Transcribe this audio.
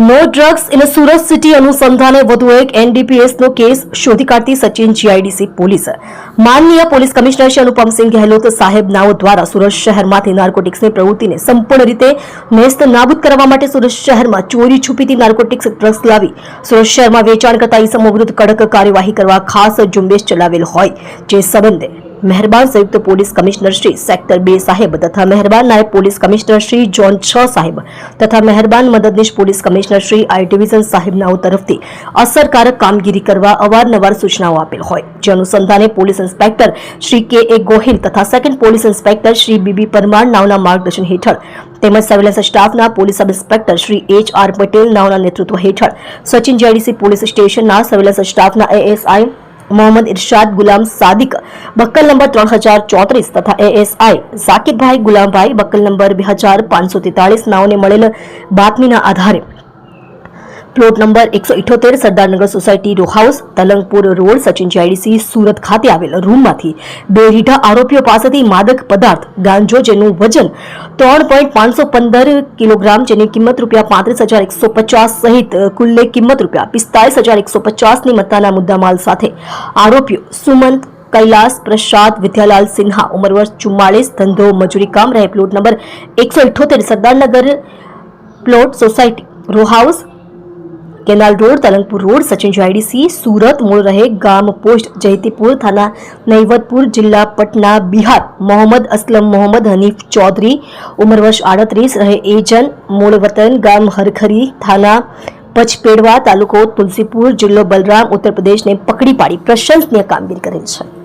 No drugs in Surat city અનુસંધાને વધુ એક એનડીપીએસનો કેસ શોધી કાઢતી સચિન જીઆઈડીસી પોલીસ માનનીય પોલીસ કમિશનર શ્રી અનુપમસિંહ ગહેલોત સાહેબ નાઓ દ્વારા સુરત શહેરમાંથી નાર્કોટિક્સની પ્રવૃત્તિને સંપૂર્ણ રીતે નેસ્ત નાબૂદ કરવા માટે સુરત શહેરમાં ચોરી છુપીથી નાર્કોટિક્સ ડ્રગ્સ લાવી સુરત શહેરમાં વેચાણ કરતા ઇસમો વિરુદ્ધ કડક કાર્યવાહી કરવા ખાસ ઝુંબેશ ચલાવેલ હોય જે સંબંધે મહેરબાન સંયુક્ત પોલીસ કમિશનર શ્રી સેક્ટર બે સાહેબ તથા મહેરબાન નાયબ પોલીસ કમિશનર શ્રી જોન છ સાહેબ તથા મહેરબાન મદદનીશ police commissioner Shri I division સાહેબનાઓ તરફથી અસરકારક કામગીરી કરવા અવારનવાર સૂચનાઓ આપેલ હોય. જે અનુસંધાને પોલીસ ઇન્સ્પેક્ટર શ્રી કે એ ગોહિલ તથા second police inspector Shri B B Parmar નાવના માર્ગદર્શન હેઠળ તેમજ સર્વેલન્સ સ્ટાફના police sub inspector Shri H R Patel નાવના નેતૃત્વ હેઠળ સચિન જેડીસી પોલીસ સ્ટેશનના સર્વેલન્સ સ્ટાફના એએસઆઈ મોહમ્મદ ઇરશાદ ગુલામ સાદિક, બક્કલ નંબર ત્રણ હજાર ચોત્રીસ તથા એએસઆઈ ઝાકિરભાઈ ગુલામભાઈ, બક્કલ નંબર બે હજાર પાંચસો તેતાળીસ નાઓને મળેલ બાતમીના આધારે પ્લોટ નંબર એકસો ઇઠોતેર Sardarnagar society row house Talangpur road Sachin GIDC Surat ખાતે આવેલ રૂમમાંથી બે રીઢા આરોપીઓ પાસેથી માદક પદાર્થ ગાંજો જેનું વજન ત્રણ પોઈન્ટ પાંચસો પંદર કિલોગ્રામ જેની કિંમત રૂપિયા પાંત્રીસ હજાર એકસો પચાસ સહિત કુલ્લે કિંમત રૂપિયા પિસ્તાલીસ હજાર એકસો પચાસની મત્તાના મુદ્દામાલ સાથે આરોપીઓ સુમંત કૈલાસ પ્રસાદ વિદ્યાલાલ સિન્હા ઉંમર વર્ષ ચુમ્માળીસ ધંધો મજૂરી કામ રહે પ્લોટ નંબર એકસો ઇઠોતેર Sardarnagar plot society row house canal road, Talangpur road, Sachin GIDC Surat, મૂળ રહે ગામ પોસ્ટ, જયતીપુર થાના નૈવતપુર જિલ્લા પટના, બિહાર. મોહમ્મદ અસલમ મોહમ્મદ હનીફ ચૌધરી, ઉંમર વર્ષ આડત્રીસ, રહે એજન મૂળ વતન, ગામ હરખરી થાના, પચપેડવા તાલુકો તુલસીપુર, જિલ્લો બલરામ, ઉત્તર પ્રદેશને પકડી પાડી પ્રશંસનીય કામગીરી કરેલ છે.